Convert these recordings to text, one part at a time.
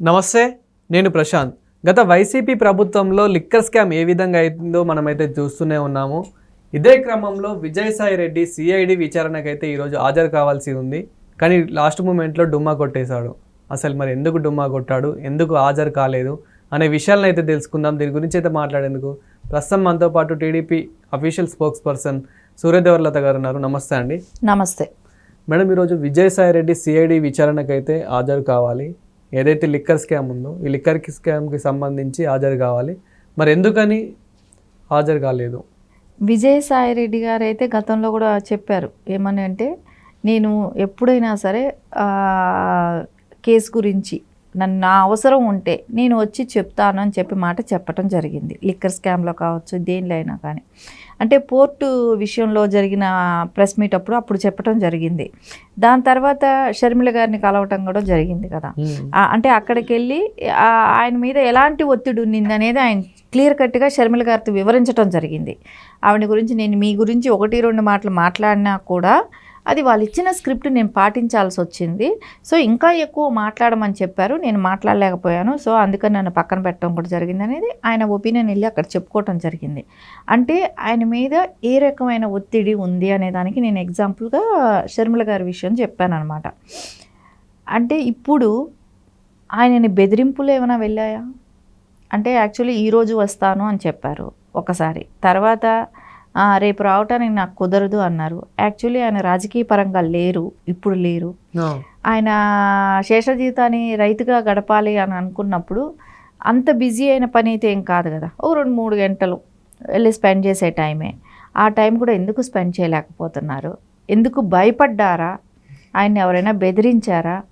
నమస్తే నేను ప్రశాంత్. గత వైసీపీ ప్రభుత్వంలో లిక్కర్ స్కామ్ ఏ విధంగా అయిందో మనమైతే చూస్తూనే ఉన్నాము. ఇదే క్రమంలో విజయసాయి రెడ్డి సిఐడి విచారణకైతే ఈరోజు హాజరు కావాల్సి ఉంది. కానీ లాస్ట్ మూమెంట్లో డుమ్మా కొట్టేశాడు. అసలు మరి ఎందుకు డుమ్మా కొట్టాడు? ఎందుకు హాజరు కాలేదు? అనే విషయాలను అయితే తెలుసుకుందాం. దీని గురించి అయితే మాట్లాడేందుకు ప్రస్తుతం మనతో పాటు TDP official spokesperson Suryadevara Latha గారు ఉన్నారు. నమస్తే అండి. నమస్తే. మేడం ఈరోజు విజయసాయి రెడ్డి సిఐడి విచారణకైతే హాజరు కావాలి. ఏదైతే లిక్కర్ స్కామ్ ఉందో ఈ లిక్కర్ స్కామ్కి సంబంధించి హాజరు కావాలి. మరి ఎందుకని హాజరు కాలేదు? విజయసాయి రెడ్డి గారు అయితే గతంలో కూడా చెప్పారు. ఏమని అంటే నేను ఎప్పుడైనా సరే కేసు గురించి నన్ను నా అవసరం ఉంటే నేను వచ్చి చెప్తాను అని చెప్పి మాట చెప్పటం జరిగింది. లిక్కర్ స్కామ్లో కావచ్చు దేనిలో అయినా కానీ. అంటే పోర్టు విషయంలో జరిగిన ప్రెస్ మీట్ అప్పుడు అప్పుడు చెప్పటం జరిగింది. దాని తర్వాత షర్మిల గారిని కలవటం కూడా జరిగింది కదా. అంటే అక్కడికి వెళ్ళి ఆయన మీద ఎలాంటి ఒత్తిడి ఉన్నింది అనేది ఆయన క్లియర్ కట్గా షర్మిల గారితో వివరించడం జరిగింది. ఆవిడ గురించి నేను మీ గురించి ఒకటి రెండు మాటలు మాట్లాడినా కూడా అది వాళ్ళు ఇచ్చిన స్క్రిప్ట్ నేను పాటించాల్సి వచ్చింది. సో ఇంకా ఎక్కువ మాట్లాడమని చెప్పారు. నేను మాట్లాడలేకపోయాను. సో అందుకని నన్ను పక్కన పెట్టడం కూడా జరిగింది అనేది ఆయన ఒపీనియన్ వెళ్ళి అక్కడ చెప్పుకోవటం జరిగింది. అంటే ఆయన మీద ఏ రకమైన ఒత్తిడి ఉంది అనే దానికి నేను ఎగ్జాంపుల్గా షర్మిల గారి విషయం చెప్పాను అనమాట అంటే ఇప్పుడు ఆయనని బెదిరింపులు ఏమైనా వెళ్ళాయా? అంటే యాక్చువల్లీ ఈరోజు వస్తాను అని చెప్పారు ఒకసారి. తర్వాత రేపు రావటానికి నాకు కుదరదు అన్నారు. యాక్చువల్లీ ఆయన రాజకీయ పరంగా లేరు ఇప్పుడు లేరు. ఆయన శేష జీవితాన్ని రైతుగా గడపాలి అని అనుకున్నప్పుడు అంత బిజీ అయిన పని అయితే ఏం కాదు కదా. ఓ రెండు మూడు గంటలు వెళ్ళి స్పెండ్ చేసే టైమే. ఆ టైం కూడా ఎందుకు స్పెండ్ చేయలేకపోతున్నారు? ఎందుకు భయపడ్డారా? ఆయన ఎవరైనా బెదిరించారా?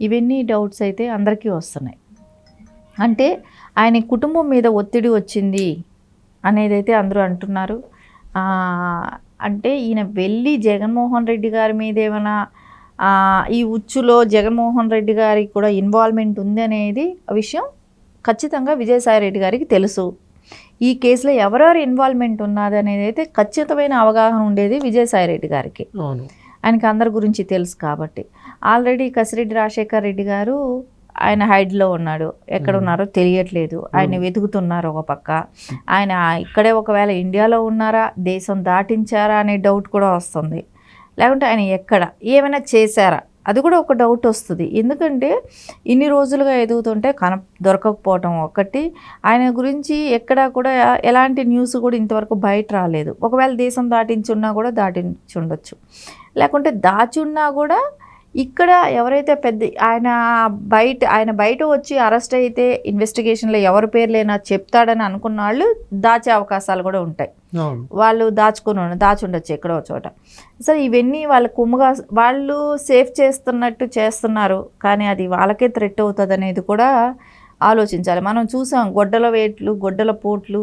ఇవన్నీ డౌట్స్ అయితే అందరికీ వస్తున్నాయి. అంటే ఆయన కుటుంబం మీద ఒత్తిడి వచ్చింది అనేది అయితే అందరూ అంటున్నారు. అంటే ఈయన వెళ్ళి జగన్మోహన్ రెడ్డి గారి మీద ఏమైనా ఈ ఉచ్చులో జగన్మోహన్ రెడ్డి గారికి కూడా ఇన్వాల్వ్మెంట్ ఉంది అనేది విషయం ఖచ్చితంగా విజయసాయి రెడ్డి గారికి తెలుసు. ఈ కేసులో ఎవరెవరు ఇన్వాల్వ్మెంట్ ఉన్నది అనేది అయితే ఖచ్చితమైన అవగాహన ఉండేది విజయసాయి రెడ్డి గారికి. ఆయనకి అందరి గురించి తెలుసు కాబట్టి. ఆల్రెడీ కసిరెడ్డి రాజశేఖర్ రెడ్డి గారు ఆయన హైడ్లో ఉన్నాడు. ఎక్కడ ఉన్నారో తెలియట్లేదు. ఆయన వెతుకుతున్నారు ఒక పక్క. ఆయన ఇక్కడే ఒకవేళ ఇండియాలో ఉన్నారా దేశం దాటించారా అనే డౌట్ కూడా వస్తుంది. లేకుంటే ఆయన ఎక్కడ? ఏమైనా చేశారా? అది కూడా ఒక డౌట్ వస్తుంది. ఎందుకంటే ఇన్ని రోజులుగా ఎదుగుతుంటే కన దొరకకపోవటం ఒకటి ఆయన గురించి ఎక్కడా కూడా ఎలాంటి న్యూస్ కూడా ఇంతవరకు బయట రాలేదు. ఒకవేళ దేశం దాటించున్నా కూడా దాటించుండొచ్చు. లేకుంటే దాచున్నా కూడా ఇక్కడ ఎవరైతే పెద్ద ఆయన బయట ఆయన బయట వచ్చి అరెస్ట్ అయితే ఇన్వెస్టిగేషన్లో ఎవరి పేర్లైనా చెప్తాడని అనుకున్న వాళ్ళు దాచే అవకాశాలు కూడా ఉంటాయి. వాళ్ళు దాచుకుని దాచుండొచ్చు ఎక్కడో చోట. సరే ఇవన్నీ వాళ్ళ కుమ్ముగా వాళ్ళు సేఫ్ చేస్తున్నట్టు చేస్తున్నారు కానీ అది వాళ్ళకే థ్రెట్ అవుతుంది అనేది కూడా ఆలోచించాలి. మనం చూసాం గొడ్డల వేట్లు గొడ్డల పోట్లు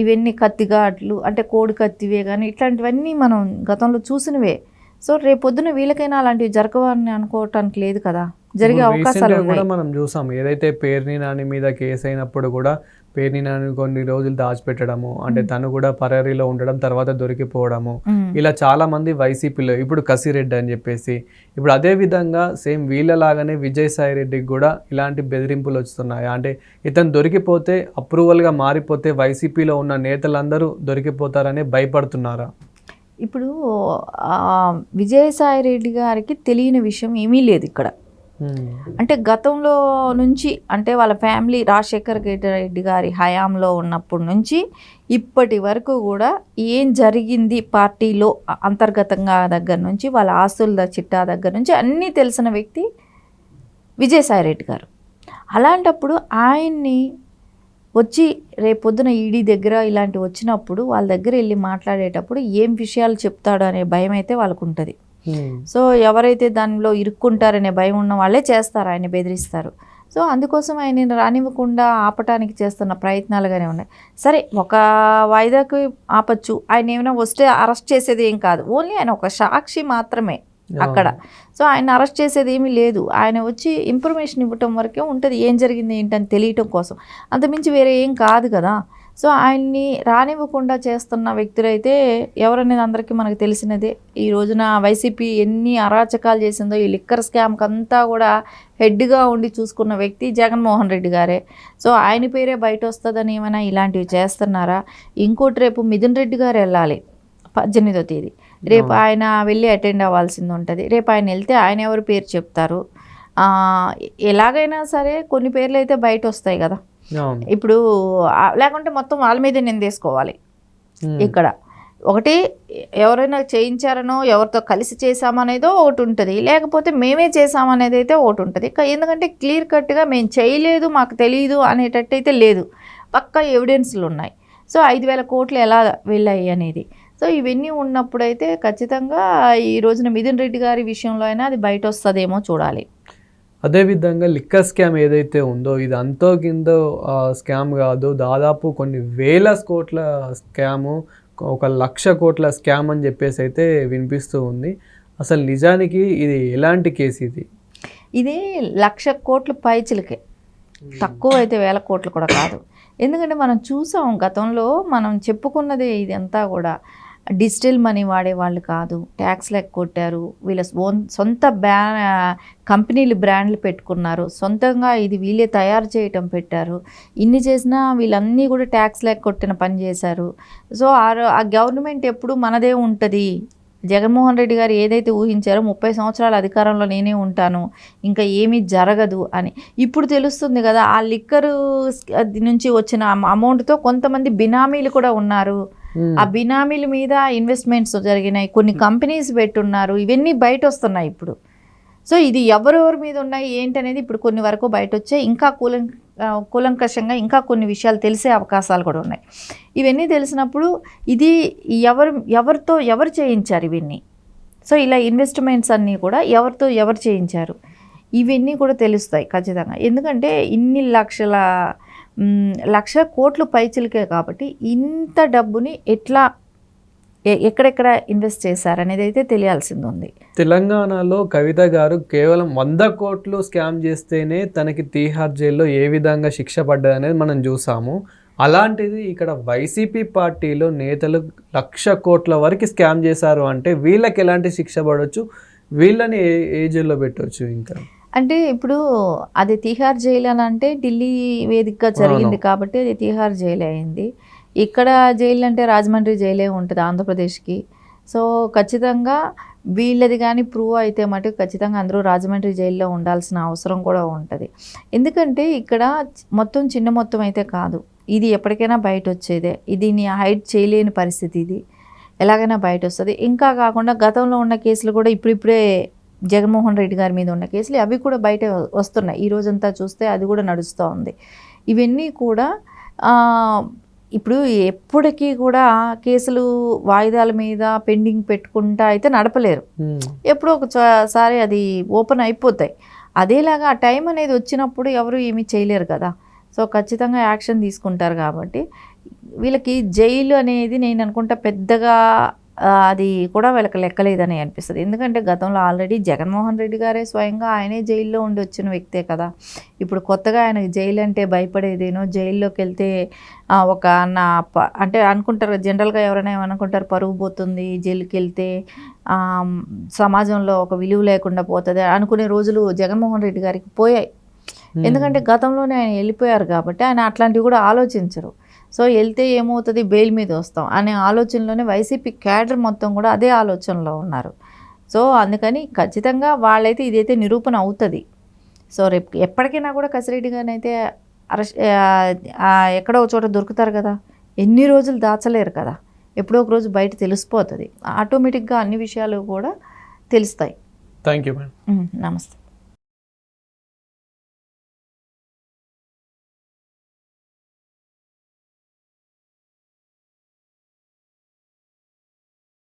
ఇవన్నీ కత్తిగాట్లు అంటే కోడి కత్తివే కానీ ఇట్లాంటివన్నీ మనం గతంలో చూసినవే. సో రేపొద్దున వీళ్ళకైనా అలాంటివి జరగవని అనుకోవటానికి లేదు కదా. జరిగే అవకాశాలు కూడా మనం చూసాం. ఏదైతే పేర్ని నాని మీద కేసు అయినప్పుడు కూడా పేర్ని నాని కొన్ని రోజులు దాచిపెట్టడము అంటే తను కూడా పరారీలో ఉండడం తర్వాత దొరికిపోవడము. ఇలా చాలా మంది వైసీపీలో ఇప్పుడు కసిరెడ్డి అని చెప్పేసి ఇప్పుడు అదే విధంగా సేమ్ వీళ్ళలాగానే విజయసాయి రెడ్డికి కూడా ఇలాంటి బెదిరింపులు వస్తున్నాయి? అంటే ఇతను దొరికిపోతే అప్రూవల్గా మారిపోతే వైసీపీలో ఉన్న నేతలందరూ దొరికిపోతారని భయపడుతున్నారా? ఇప్పుడు విజయసాయి రెడ్డి గారికి తెలియని విషయం ఏమీ లేదు ఇక్కడ. అంటే గతంలో నుంచి అంటే వాళ్ళ ఫ్యామిలీ రాజశేఖర్ రెడ్డి గారి హయాంలో ఉన్నప్పటి నుంచి ఇప్పటి వరకు కూడా ఏం జరిగింది పార్టీలో అంతర్గతంగా దగ్గర నుంచి వాళ్ళ ఆస్తుల చిట్టా దగ్గర నుంచి అన్నీ తెలిసిన వ్యక్తి విజయసాయి రెడ్డి గారు. అలాంటప్పుడు ఆయన్ని వచ్చి రేపొద్దున ఈడీ దగ్గర ఇలాంటి వచ్చినప్పుడు వాళ్ళ దగ్గర వెళ్ళి మాట్లాడేటప్పుడు ఏం విషయాలు చెప్తాడు అనే భయం అయితే వాళ్ళకు ఉంటుంది సో ఎవరైతే దానిలో ఇరుక్కుంటారనే భయం ఉన్న వాళ్ళే చేస్తారు ఆయన బెదిరిస్తారు. సో అందుకోసం ఆయన రానివ్వకుండా ఆపటానికి చేస్తున్న ప్రయత్నాలుగానే ఉన్నాయి. సరే ఒక వాయిదాకి ఆపచ్చు. ఆయన ఏమైనా వస్తే అరెస్ట్ చేసేది ఏం కాదు. ఓన్లీ ఆయన ఒక సాక్షి మాత్రమే. అక్కడ. సో ఆయన అరెస్ట్ చేసేది ఏమీ లేదు. ఆయన వచ్చి ఇన్ఫర్మేషన్ ఇవ్వటం వరకే ఉంటుంది. ఏం జరిగింది ఏంటని తెలియటం కోసం. అంతమించి వేరే ఏం కాదు కదా. సో ఆయన్ని రానివ్వకుండా చేస్తున్న వ్యక్తులైతే ఎవరనేది అందరికీ మనకు తెలిసినదే. ఈ రోజున వైసీపీ ఎన్ని అరాచకాలు చేసిందో ఈ లిక్కర్ స్కామ్కి అంతా కూడా హెడ్గా ఉండి చూసుకున్న వ్యక్తి జగన్మోహన్ రెడ్డి గారే. సో ఆయన పేరే బయట వస్తుందని ఏమైనా ఇలాంటివి చేస్తున్నారా? ఇంకోటి రేపు మిథున్ రెడ్డి గారు వెళ్ళాలి పద్దెనిమిదో తేదీ. రేపు ఆయన వెళ్ళి అటెండ్ అవ్వాల్సింది ఉంటుంది. రేపు ఆయన వెళ్తే ఆయన ఎవరి పేరు చెప్తారు. ఎలాగైనా సరే కొన్ని పేర్లు అయితే బయట వస్తాయి కదా ఇప్పుడు లేకుంటే మొత్తం వాళ్ళ మీదే నిందేసుకోవాలి ఉమ్. ఇక్కడ. ఒకటి ఎవరైనా చేయించారనో ఎవరితో కలిసి చేసామనేదో ఒకటి ఉంటుంది. లేకపోతే మేమే చేసామనేది అయితే ఒకటి ఉంటుంది. ఎందుకంటే క్లియర్ కట్గా మేము చేయలేదు మాకు తెలియదు అనేటట్టు అయితే లేదు. పక్కా ఎవిడెన్స్లు ఉన్నాయి సో ఐదు వేల కోట్లు ఎలా వెళ్ళాయి అనేది. సో ఇవన్నీ ఉన్నప్పుడైతే ఖచ్చితంగా ఈ రోజున మిథున్ రెడ్డి గారి విషయంలో అయినా అది బయట వస్తుందేమో చూడాలి అదేవిధంగా లిక్కర్ స్కామ్ ఏదైతే ఉందో ఇది అంతో కిందో స్కామ్ కాదు దాదాపు కొన్ని వేల కోట్ల స్కాము ఒక లక్ష కోట్ల స్కామ్ అని చెప్పేసి అయితే వినిపిస్తూ ఉంది. అసలు నిజానికి ఇది ఎలాంటి కేసు ఇది? ఇది లక్ష కోట్ల పైచిలకే. తక్కువ అయితే వేల కోట్లు కూడా కాదు. ఎందుకంటే మనం చూసాం గతంలో మనం చెప్పుకున్నదే ఇదంతా కూడా. డిజిటల్ మనీ వాడే వాళ్ళు కాదు. ట్యాక్స్ లెక్క కొట్టారు. వీళ్ళ ఓన్ సొంత బ్రా కంపెనీలు బ్రాండ్లు పెట్టుకున్నారు. సొంతంగా ఇది వీళ్ళే తయారు చేయటం పెట్టారు. ఇన్ని చేసినా వీళ్ళన్నీ కూడా ట్యాక్స్ లెక్క కొట్టిన పని చేశారు. సో ఆ గవర్నమెంట్ ఎప్పుడు మనదే ఉంటుంది. జగన్మోహన్ రెడ్డి గారు ఏదైతే ఊహించారో ముప్పై సంవత్సరాల అధికారంలో నేనే ఉంటాను. ఇంకా ఏమీ జరగదు అని. ఇప్పుడు తెలుస్తుంది కదా ఆ లిక్కరు నుంచి వచ్చిన అమౌంట్తో కొంతమంది బినామీలు కూడా ఉన్నారు. ఆ బినామీల మీద ఇన్వెస్ట్మెంట్స్ జరిగినాయి. కొన్ని కంపెనీస్ పెట్టున్నారు. ఇవన్నీ బయట వస్తున్నాయి ఇప్పుడు. సో ఇది ఎవరెవరి మీద ఉన్నాయి? ఏంటనేది ఇప్పుడు కొన్ని వరకు బయట వచ్చాయి ఇంకా కూలం కూలంకషంగా ఇంకా కొన్ని విషయాలు తెలిసే అవకాశాలు కూడా ఉన్నాయి. ఇవన్నీ తెలిసినప్పుడు ఇది ఎవరు ఎవరితో ఎవరు చేయించారు ఇవన్నీ? సో ఇలా ఇన్వెస్ట్మెంట్స్ అన్నీ కూడా ఎవరితో ఎవరు చేయించారు? ఇవన్నీ కూడా తెలుస్తాయి ఖచ్చితంగా. ఎందుకంటే ఇన్ని లక్షల లక్ష కోట్లు పైచిలకే కాబట్టి ఇంత డబ్బుని ఎట్లా ఎ- ఎక్కడెక్కడ ఇన్వెస్ట్ చేశారు అనేది అయితే తెలియాల్సింది ఉంది తెలంగాణలో కవిత గారు కేవలం వంద కోట్లు స్కామ్ చేస్తేనే తనకి తీహార్ జైల్లో ఏ విధంగా శిక్ష పడ్డది అనేది మనం చూసాము. అలాంటిది ఇక్కడ వైసీపీ పార్టీలో నేతలు లక్ష కోట్ల వరకు స్కామ్ చేశారు అంటే వీళ్ళకి ఎలాంటి శిక్ష పడవచ్చు వీళ్ళని ఏ ఏ జైల్లో పెట్టవచ్చు ఇంకా? అంటే ఇప్పుడు అది తిహార్ జైలు అని అంటే ఢిల్లీ వేదికగా జరిగింది కాబట్టి అది తిహార్ జైలు అయింది. ఇక్కడ జైలు అంటే రాజమండ్రి జైలే ఉంటుంది ఆంధ్రప్రదేశ్కి. సో ఖచ్చితంగా వీళ్ళది కానీ ప్రూవ్ అయితే మటుకు ఖచ్చితంగా అందరూ రాజమండ్రి జైల్లో ఉండాల్సిన అవసరం కూడా ఉంటుంది. ఎందుకంటే ఇక్కడ మొత్తం చిన్న మొత్తం అయితే కాదు. ఇది ఎప్పటికైనా బయట వచ్చేదే దీన్ని హైడ్ చేయలేని పరిస్థితి ఇది. ఎలాగైనా బయట వస్తుంది ఇంకా కాకుండా గతంలో ఉన్న కేసులు కూడా ఇప్పుడిప్పుడే జగన్మోహన్ రెడ్డి గారి మీద ఉన్న కేసులు అవి కూడా బయట వస్తున్నాయి. ఈ రోజంతా చూస్తే అది కూడా నడుస్తూ ఉంది. ఇవన్నీ కూడా ఇప్పుడు ఎప్పటికీ కూడా కేసులు వాయిదాల మీద పెండింగ్ పెట్టుకుంటా అయితే నడపలేరు. ఉమ్. ఎప్పుడో ఒకసారి అది ఓపెన్ అయిపోతాయి. అదేలాగా ఆ టైం అనేది వచ్చినప్పుడు ఎవరు ఏమీ చేయలేరు కదా. సో ఖచ్చితంగా యాక్షన్ తీసుకుంటారు కాబట్టి వీళ్ళకి జైలు అనేది నేను అనుకుంటా పెద్దగా అది కూడా వీళ్ళకి లెక్కలేదని అనిపిస్తుంది. ఎందుకంటే గతంలో ఆల్రెడీ జగన్మోహన్ రెడ్డి గారే స్వయంగా ఆయనే జైల్లో ఉండి వచ్చిన వ్యక్తే కదా. ఇప్పుడు కొత్తగా ఆయనకి జైలు అంటే భయపడేదేనో జైల్లోకి వెళ్తే ఒక నా అంటే అనుకుంటారు జనరల్గా ఎవరైనా ఏమనుకుంటారు పరుగు పోతుంది జైలుకి వెళ్తే సమాజంలో ఒక విలువ లేకుండా పోతుంది అనుకునే రోజులు జగన్మోహన్ రెడ్డి గారికి పోయాయి. ఎందుకంటే గతంలోనే ఆయన వెళ్ళిపోయారు కాబట్టి ఆయన అట్లాంటివి కూడా ఆలోచించరు. సో వెళ్తే ఏమవుతుంది? బెయిల్ మీద వస్తాం అనే ఆలోచనలోనే వైసీపీ క్యాడర్ మొత్తం కూడా అదే ఆలోచనలో ఉన్నారు. సో అందుకని ఖచ్చితంగా వాళ్ళైతే ఇదైతే నిరూపణ అవుతుంది. సో రేపు ఎప్పటికైనా కూడా కసిరెడ్డి గారిని అయితే అరెస్ట్ ఎక్కడో ఒక చోట దొరుకుతారు కదా? ఎన్ని రోజులు దాచలేరు కదా? ఎప్పుడో ఒక రోజు బయట తెలిసిపోతుంది. ఆటోమేటిక్గా అన్ని విషయాలు కూడా తెలుస్తాయి. థ్యాంక్ యూ నమస్తే.